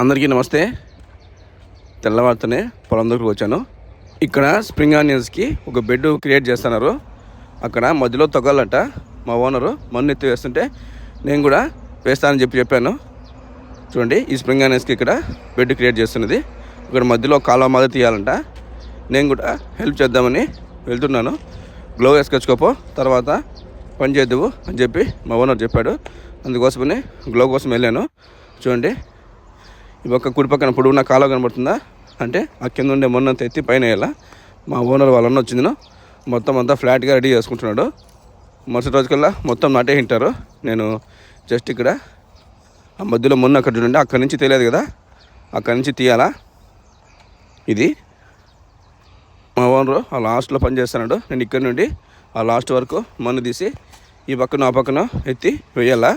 అందరికీ నమస్తే. తెల్లవారితోనే పొలం దగ్గరకు వచ్చాను. ఇక్కడ స్ప్రింగ్ ఆనియన్స్కి ఒక బెడ్ క్రియేట్ చేస్తున్నారు. అక్కడ మధ్యలో తొగాలంట మా ఓనరు. మన్ను ఎత్తి వేస్తుంటే నేను కూడా వేస్తానని చెప్పి చెప్పాను. చూడండి ఈ స్ప్రింగ్ ఆనియన్స్కి ఇక్కడ బెడ్ క్రియేట్ చేస్తున్నది. ఇక్కడ మధ్యలో కాలువ మాదిరి తీయాలంట. నేను కూడా హెల్ప్ చేద్దామని వెళ్తున్నాను. గ్లో వేసుకొచ్చుకోపో తర్వాత పని చేద్దువు అని చెప్పి మా ఓనర్ చెప్పాడు. అందుకోసమని గ్లో కోసం వెళ్ళాను. చూడండి ఈ పక్క కుడి పక్కన పొడవున కాలువ కనబడుతుందా? అంటే ఆ కింద ఉండే మొన్నంత ఎత్తి పైన వేయాల? మా ఓనర్ వాళ్ళన్న వచ్చింది మొత్తం అంతా ఫ్లాట్గా రెడీ చేసుకుంటున్నాడు. మరుసటి రోజుకల్లా మొత్తం నాటే తింటారు. నేను జస్ట్ ఇక్కడ ఆ మధ్యలో మొన్న అక్కడ చూడండి అక్కడి నుంచి తెలియదు కదా? అక్కడి నుంచి తీయాలా? ఇది మా ఓనరు ఆ లాస్ట్లో పని చేస్తున్నాడు. నేను ఇక్కడ నుండి ఆ లాస్ట్ వరకు మన్ను తీసి ఈ పక్కన ఆ పక్కన ఎత్తి వేయాలా?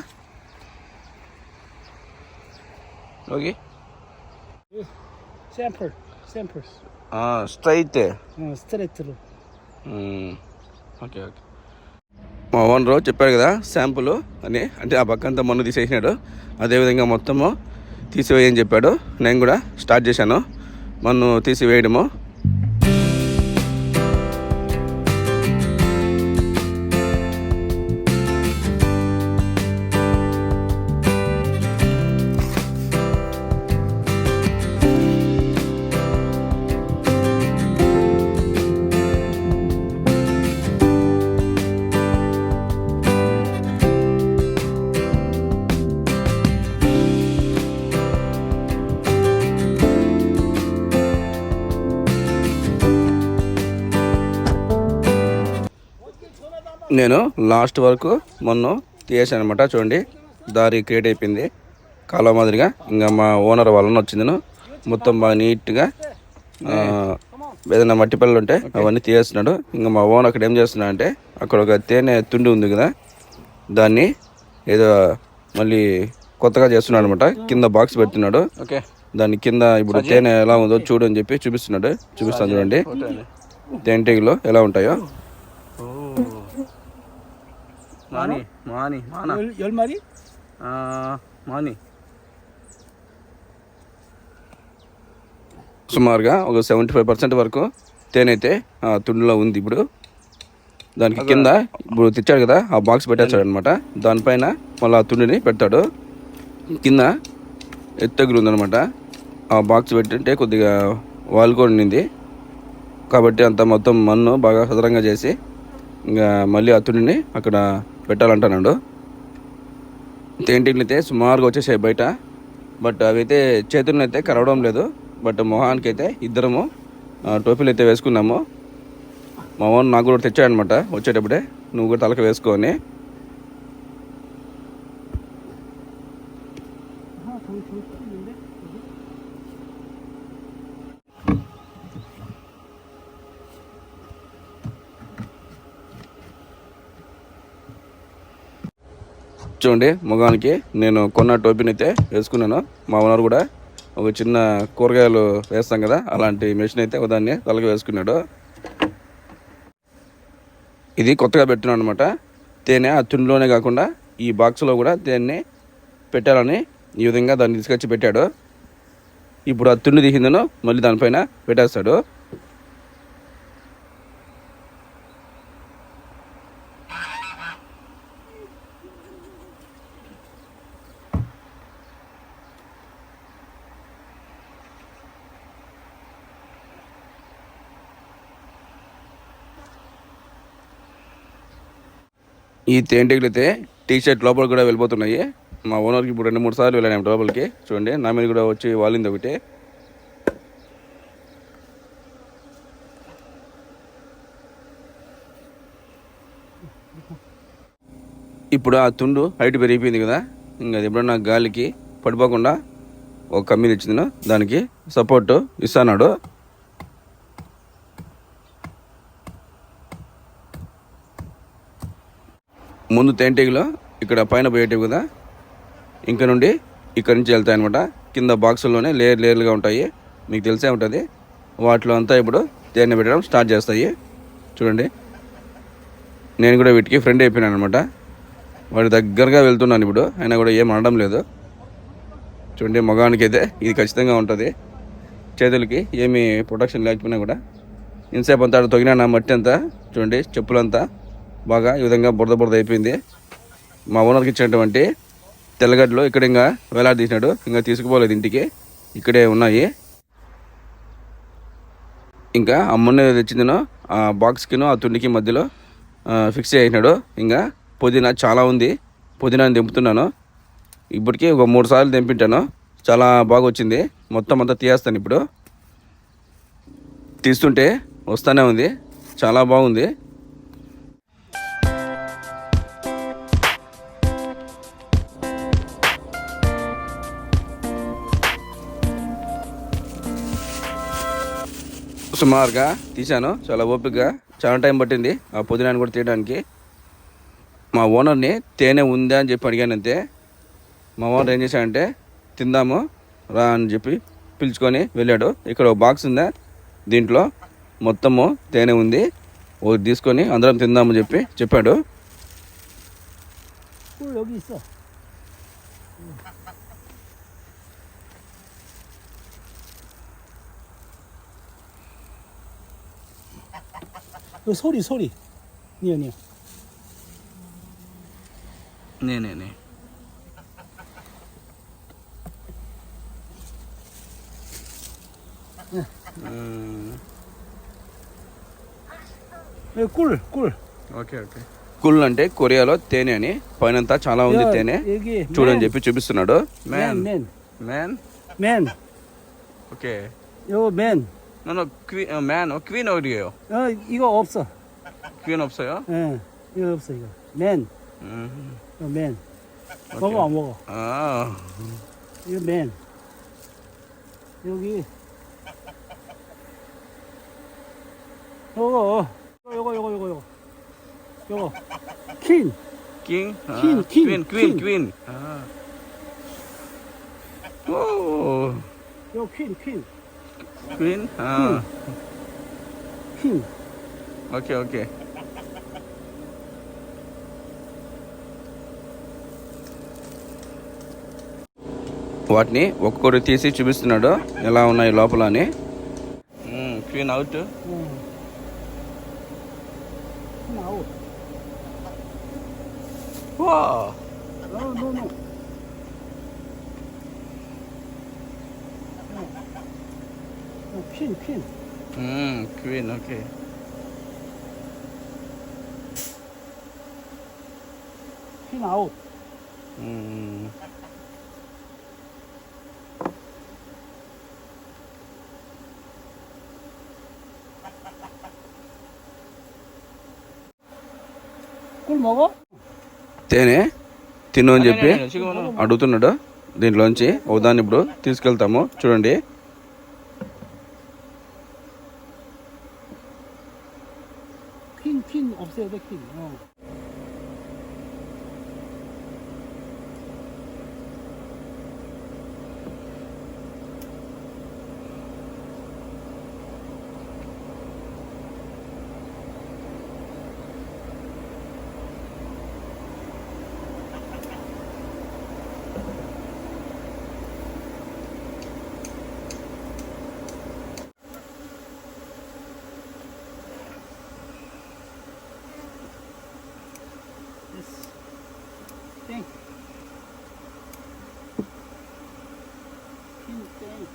Okay. Sempre, sempre. Straight stretto. Okay okay మా ఓనరు చెప్పాడు కదా శాంపుల్ అని. అంటే ఆ పక్క అంతా మన్ను తీసేసినాడు. అదేవిధంగా మొత్తము తీసివేయని చెప్పాడు. నేను కూడా స్టార్ట్ చేశాను. మన్ను తీసివేయడము. నేను లాస్ట్ వరకు మొన్న తీసాను అనమాట చూడండి. దారి క్రియేట్ అయిపోయింది. కాలువ మాదిరిగా ఇంకా మా ఓనర్ వాళ్ళని వచ్చింది మొత్తం బాగా నీట్గా ఏదైనా మట్టి పళ్ళు ఉంటే అవన్నీ తీసేస్తున్నాడు. ఇంకా మా ఓనర్ అక్కడ ఏం చేస్తున్నా అంటే అక్కడ ఒక తేనె తుండి ఉంది కదా దాన్ని ఏదో మళ్ళీ కొత్తగా చేస్తున్నాడు అనమాట కింద బాక్స్ పెడుతున్నాడు. ఓకే. దాని కింద ఇప్పుడు తేనె ఎలా ఉందో చూడు అని చెప్పి చూపిస్తున్నాడు. చూపిస్తాను చూడండి. తేనెటీగలు ఎలా ఉంటాయో. మాని మాని ಮಾನ మాని. సుమారుగా ఒక సెవెంటీ ఫైవ్ పర్సెంట్ వరకు తేనైతే తుండులో ఉంది ఇప్పుడు. దానికి కింద ఇప్పుడు తెచ్చాడు కదా ఆ బాక్స్ పెట్టేస్తాడు అనమాట దానిపైన మళ్ళీ ఆ తుండిని పెడతాడు. కింద ఎత్తగులు ఉందనమాట ఆ బాక్స్ పెట్టింటే కొద్దిగా వాలుకొని ఉండింది. కాబట్టి అంత మొత్తం మన్ను బాగా సదరంగా చేసి ఇంకా మళ్ళీ ఆ తుండిని అక్కడ పెట్టాలంటున్నాడు. తేనెటీగలు అయితే సుమారుగా వచ్చేసాయి బయట. బట్ అవి అయితే చేతులను అయితే కరవడం లేదు. బట్ మొహానికి అయితే ఇద్దరము టోపీలు అయితే వేసుకున్నాము. మా ఓన్ నాకు కూడా తెచ్చాడనమాట వచ్చేటప్పుడే నువ్వు కూడా తలక వేసుకొని చూడండి ముఖానికి. నేను కొన్న టోపీని అయితే వేసుకున్నాను. మా ఓనర్ కూడా ఒక చిన్న కూరగాయలు వేస్తాం కదా అలాంటి మెషిన్ అయితే దాన్ని తలకి వేసుకున్నాడు. ఇది కొత్తగా పెట్టినాడు అనమాట తేనె ఆ తుండిలోనే కాకుండా ఈ బాక్స్లో కూడా తేనె పెట్టాలని ఈ విధంగా దాన్ని తీసుకొచ్చి పెట్టాడు. ఇప్పుడు ఆ తుండి తీసిందను మళ్ళీ దానిపైన పెట్టేస్తాడు. ఈ తేనెటీగలు అయితే టీ షర్ట్ లోపల కూడా వెళ్ళిపోతున్నాయి. మా ఓనర్కి ఇప్పుడు రెండు మూడు సార్లు వెళ్ళాను లోపలికి. చూడండి నా మీద కూడా వచ్చి వాలింది ఒకటి. ఇప్పుడు ఆ తుండు హైట్ పెరిగిపోయింది కదా ఇంకా అది ఎప్పుడన్నా గాలికి పడిపోకుండా ఒక కమ్మి ఇచ్చింది దానికి సపోర్ట్ ఇస్తాడు ముందు తేనెటీగలో ఇక్కడ పైన పోయేటివి కదా. ఇంక నుండి ఇక్కడ నుంచి వెళ్తాయి అనమాట కింద బాక్సుల్లోనే లేయర్ లేయర్లుగా ఉంటాయి. మీకు తెలిసే ఉంటుంది. వాటిలో అంతా ఇప్పుడు తేనె పెట్టడం స్టార్ట్ చేస్తాయి. చూడండి. నేను కూడా వీటికి ఫ్రెండ్ అయిపోయినాను అనమాట వాడి దగ్గరగా వెళ్తున్నాను ఇప్పుడు. అయినా కూడా ఏం అనడం లేదు. చూడండి మగానికి అయితే ఇది ఖచ్చితంగా ఉంటుంది. చేతులకి ఏమి ప్రొటెక్షన్ లేకపోయినా కూడా. ఇంతసేపు అంతా తొగినా మట్టి అంతా? చూడండి చెప్పులంతా. బాగా ఈ విధంగా బురద బురద అయిపోయింది. మా ఓనర్కి ఇచ్చినటువంటి తెల్లగడ్డలు ఇక్కడ ఇంకా వేలాడదీసినాడు ఇంకా తీసుకుపోలేదు ఇంటికి. ఇక్కడే ఉన్నాయి. ఇంకా ఆ మొన్న తెచ్చిందినో ఆ బాక్స్కిను ఆ తుండికి మధ్యలో ఫిక్స్ చేసినాడు. ఇంకా పుదీనా చాలా ఉంది. పుదీనాని దింపుతున్నాను ఇప్పటికీ ఒక మూడు సార్లు దింపింటాను చాలా బాగా వచ్చింది. మొత్తం అంతా తీయేస్తాను ఇప్పుడు. తీస్తుంటే వస్తానే ఉంది. చాలా బాగుంది. సుమారుగా తీశాను. చాలా ఓపికగా చాలా టైం పట్టింది ఆ పుదీనాన్ని కూడా తీయడానికి. మా ఓనర్ని తేనె ఉందా అని చెప్పి అడిగానంతే. మా ఓనర్ ఏం చేశాడంటే తిందాము రా అని చెప్పి పిలుచుకొని వెళ్ళాడు. ఇక్కడ ఒక బాక్స్ ఉందా? దీంట్లో మొత్తము తేనె ఉంది. ఒకటి తీసుకొని అందరం తిందామని చెప్పి చెప్పాడు. 꿀 여기 있어. 그 소리 소리. 니어 니어. నేనే 여기 꿀 꿀. ఓకే ఓకే కుల్ అంటే కొరియాలో తేనె అని పైనంతా చాలా ఉంది 야, తేనె 여기 చూడని చెప్పి చూపిస్తున్నాడు man 맨 man 맨. Okay 요 맨. 나는 퀸, 어, 맨, 어, 퀸 어디에요? 어, 이거 없어. 퀸 없어요? 예, 이거 없어, 이거. 맨. 음, 이거 맨. 먹어, 안 먹어. 아, 음. 이거 맨. 여기. 요거. 어. 요거, 요거, 요거, 요거. 요거. 퀸. 킹? 아, 퀸, 퀸, 퀸, 퀸, 퀸. 퀸. 아. 오, 요 퀸, 퀸. Queen okay okay వాటిని ఒక్కొక్కరు తీసి చూపిస్తున్నాడు. ఎలా ఉన్నాయి లోపల అని. Queen out Whoa! No, no, no. వా 어, 노, 노. 어, 퀸, 퀸. Queen okay 퀸 아웃. 꿀 먹어? తేనె తిను అని చెప్పి అడుగుతున్నాడు దీంట్లోంచి ఒక దాన్ని ఇప్పుడు తీసుకెళ్తాము చూడండి ขึ้ tem. Aqui não tem.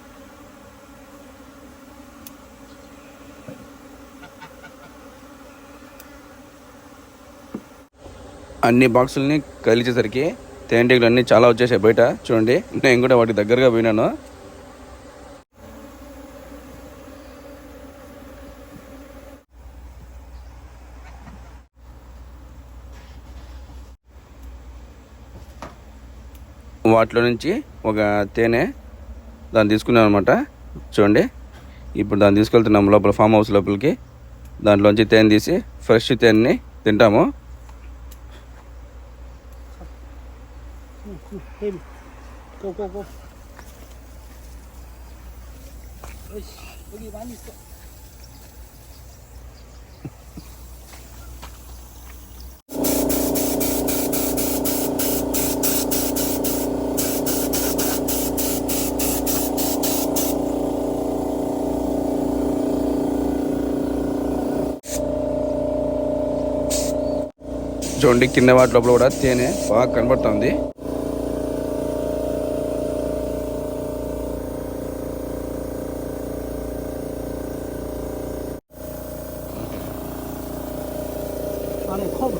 అన్ని బాక్సుల్ని కలిచేసరికి తేనెటీగలు అన్నీ చాలా వచ్చేసాయి బయట చూడండి నేను కూడా వాటికి దగ్గరగా పోయినాను వాటిలో నుంచి ఒక తేనె దాన్ని తీసుకున్నాను అనమాట చూడండి. ఇప్పుడు దాన్ని తీసుకెళ్తున్నాము లోపల ఫామ్ హౌస్ లోపలికి. దాంట్లోంచి తేనె తీసి ఫ్రెష్ తేనెని తింటాము. చూడండి కింద వాటి లోపల కూడా తేనె బాగా కనబడుతుంది 안에 커브.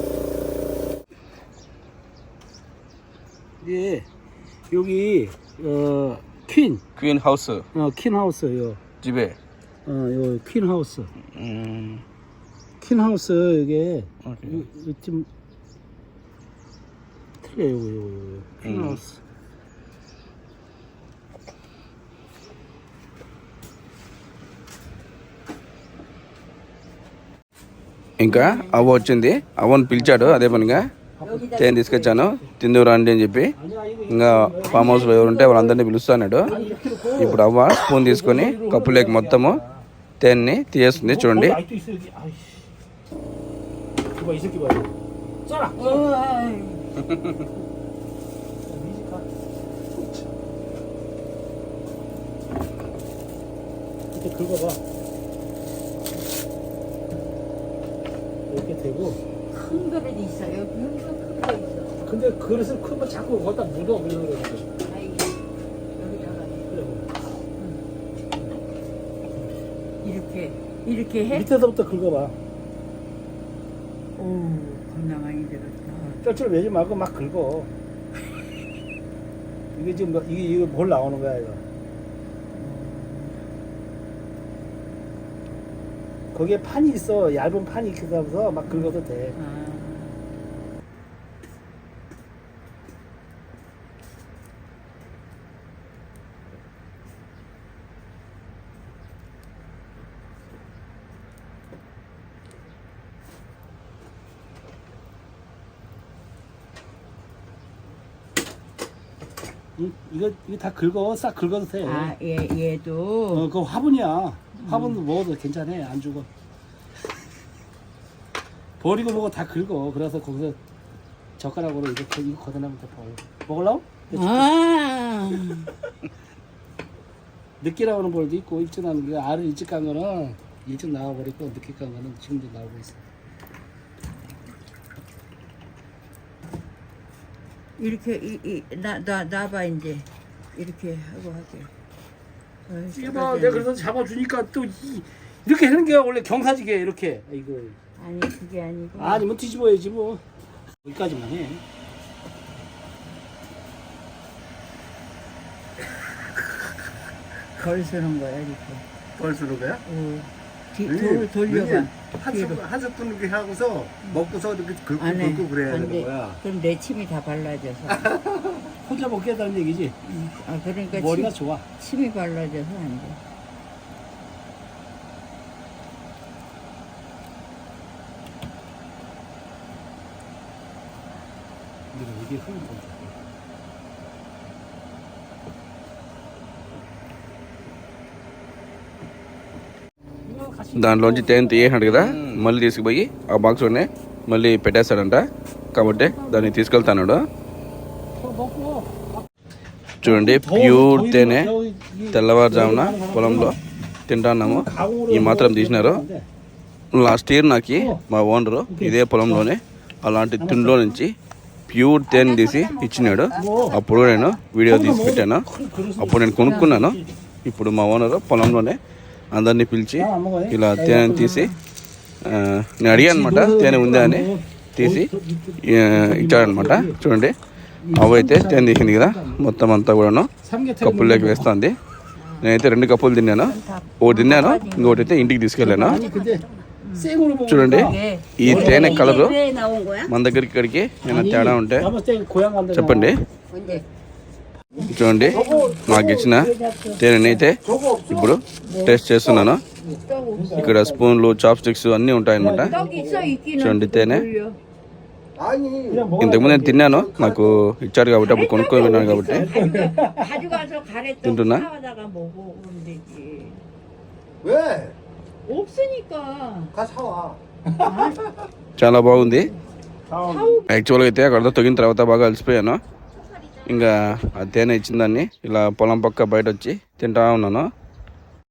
예, 여기 어, 퀸, క్వీన్ హౌస్ 어, 퀸 하우스 요, జిబే 어, 요 퀸 하우스. 음, 퀸 하우스 이게 오케이. 요- 요좀 ఇంకా అవ్వ వచ్చింది. అవ్వను పిలిచాడు అదే పనిగా. తేను తీసుకొచ్చాను. తిందూ రండి అని చెప్పి. ఇంకా ఫామ్ హౌస్లో ఎవరుంటే వాళ్ళందరినీ పిలుస్తున్నాడు. ఇప్పుడు అవ్వ స్పూన్ తీసుకొని కప్పు లేక మొత్తము తేన్ని తీయేస్తుంది. చూడండి. 이렇게 긁어봐. 이렇게 되고. 큰 그릇이 있어요. 엄청 큰 거 있어. 근데 그릇을 크면 자꾸 거기다 묻어 그래서 그래. 아이 여기다가. 이렇게 이렇게 해? 밑에서부터 긁어봐. 오 겁나 많이 들었다. 쩔쩔 매지 말고 막 긁어. 이게 지금 뭐- 이게 이거 뭘 나오는 거야 이거. 거기에 판이 있어 얇은 판이 있어서 막 긁어도 돼. 아. 응? 이거 이거 다 긁어 싹 긁어도 돼. 아, 얘 얘도 어, 그거 화분이야. 화분도 먹어도 괜찮아. 안 죽어. 버리고 먹어 다 긁어. 그래서 거기서 젓가락으로 이렇게 이거 걷어내면 돼. 버려. 먹을라고? 아. 늦게 나오는 벌도 있고 일찍 나오는 게 알을 일찍 간 거는 일찍 나와버리고 늦게 간 거는 지금도 나오고 있어. 이렇게 이나나 놔봐 이제 이렇게 하고 하게. 이거 떨어졌네. 내가 그래서 잡아주니까 또 이, 이렇게 하는 게 원래 경사지게 이렇게 이거 아니 그게 아니고. 아니면 뒤집어야지 뭐 여기까지만 해. 걸 쓰는 거야 이렇게. 뭘 쓰는 거야? 오. 뒤, 돌 돌려봐. 왠지 한 뒤로. 숟, 한 스푼 이렇게 하고서 먹고서 이렇게 긁고 안 해. 긁고 그래야 안 되는 돼. 거야. 그럼 내 침이 다 발라져서. 혼자 먹게 해달라는 얘기지. 아 그러니까 머리가 침, 좋아. 침이 발라져서 안 돼. 근데 이게 흐른 దాంట్లోంచి తేనె తీయేసినాడు కదా మళ్ళీ తీసుకుపోయి ఆ బాక్స్లోనే మళ్ళీ పెట్టేస్తాడంట. కాబట్టి దాన్ని తీసుకెళ్తాడు చూడండి ప్యూర్ తేనె తెల్లవారుజామున పొలంలో తింటాన్నాము. ఈ మాత్రం తీసినారు. లాస్ట్ ఇయర్ నాకు మా ఓనరు ఇదే పొలంలోనే అలాంటి తిండిలో నుంచి ప్యూర్ తేనె తీసి ఇచ్చినాడు. అప్పుడు నేను వీడియో తీసి పెట్టాను. అప్పుడు నేను కొనుక్కున్నాను. ఇప్పుడు మా ఓనరు పొలంలోనే అందరినీ పిలిచి ఇలా తేనె తీసి నేను అడిగాను అనమాట తేనె ఉందా అని తీసి ఇచ్చాడనమాట చూడండి అవైతే అయితే తేనె తీసింది కదా మొత్తం అంతా కూడాను కప్పుల్లోకి వేస్తుంది. నేనైతే రెండు కప్పులు తిన్నాను. ఒకటి తిన్నాను ఇంకోటి అయితే ఇంటికి తీసుకెళ్ళాను. చూడండి ఈ తేనె కలరు మన దగ్గరికి ఇక్కడికి ఏమైనా తేడా ఉంటే చెప్పండి. చూడండి నాకు ఇచ్చిన తేనెనైతే ఇప్పుడు టేస్ట్ చేస్తున్నాను. ఇక్కడ స్పూన్లు చాప్ స్టిక్స్ అన్నీ ఉంటాయన్నమాట. చూడండి తేనె. ఇంతకుముందు నేను తిన్నాను నాకు ఇచ్చారు కాబట్టి అప్పుడు కొనుక్కొని విన్నాను కాబట్టి. తింటున్నా? చాలా బాగుంది. యాక్చువల్గా అయితే అక్కడ తొగిన తర్వాత బాగా అలసిపోయాను. ఇంకా ఆ తేనె ఇచ్చిందాన్ని ఇలా పొలం పక్క బయట వచ్చి తింటా ఉన్నాను.